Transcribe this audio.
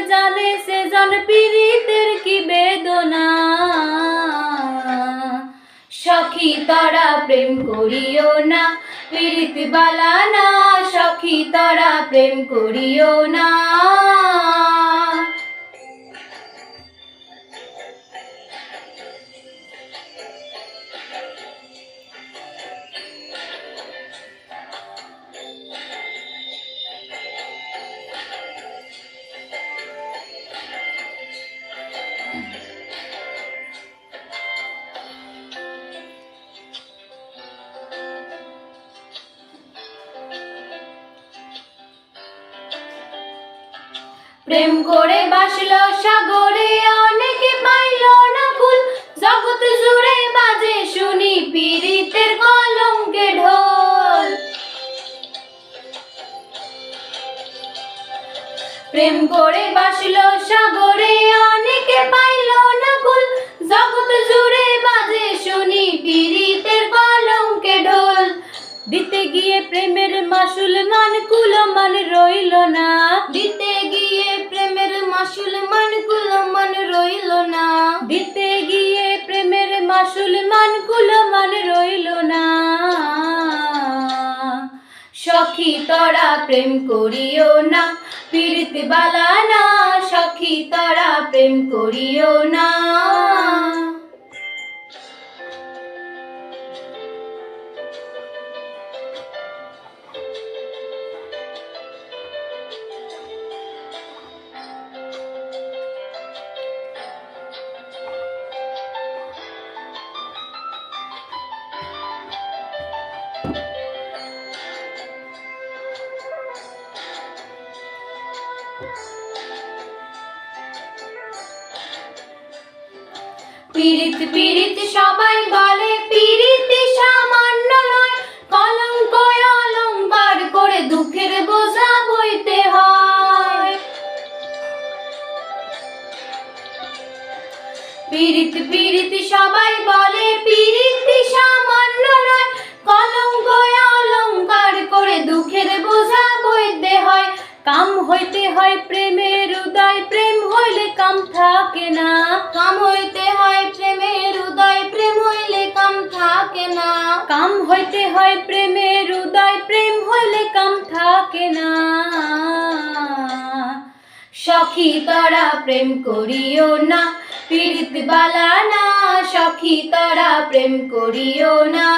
জন সে জন পীড়িতের কি বেদনা? সখী, তরা প্রেম করিও না। পীড়িত বালা না, সখী, তরা প্রেম করিও না। প্রেম করে বাসলো সাগরে, অনেকে পাইল না কুল জগৎ জুড়ে বাজে শুনি পীড়িতের কলঙ্কে ঢোল। প্রেম করে বাসলো সাগরে, অনেকে পাইল না কুল জগৎ জুড়ে বাজে শুনি পীড়িতের কলঙ্কে ঢোল। দিতে গিয়ে প্রেমের মাসুল মান কুল মান রইল না। মাসুল মান কুল মান রইল না। সখী তরা প্রেম করিও না, পীড়িত বালা না। সখী তরা প্রেম করিও না। পীড়িত পীড়িত সবাই বলে, পীড়িত সামান্য নয়, কলঙ্ক অলঙ্কার করে দুঃখের বোঝা বইতে হয়। পীড়িত পীড়িত সবাই বলে, পীড়িত সামান্য নয় থাকে না। কাম হইতে হয় প্রেমের উদয়, প্রেম হইলে কাম থাকে না। কাম হইতে হয় প্রেমের উদয়, প্রেম হইলে কাম থাকে না। সখী তরা প্রেম করিও না, পীড়িত বালা না। সখী তরা প্রেম করিও না।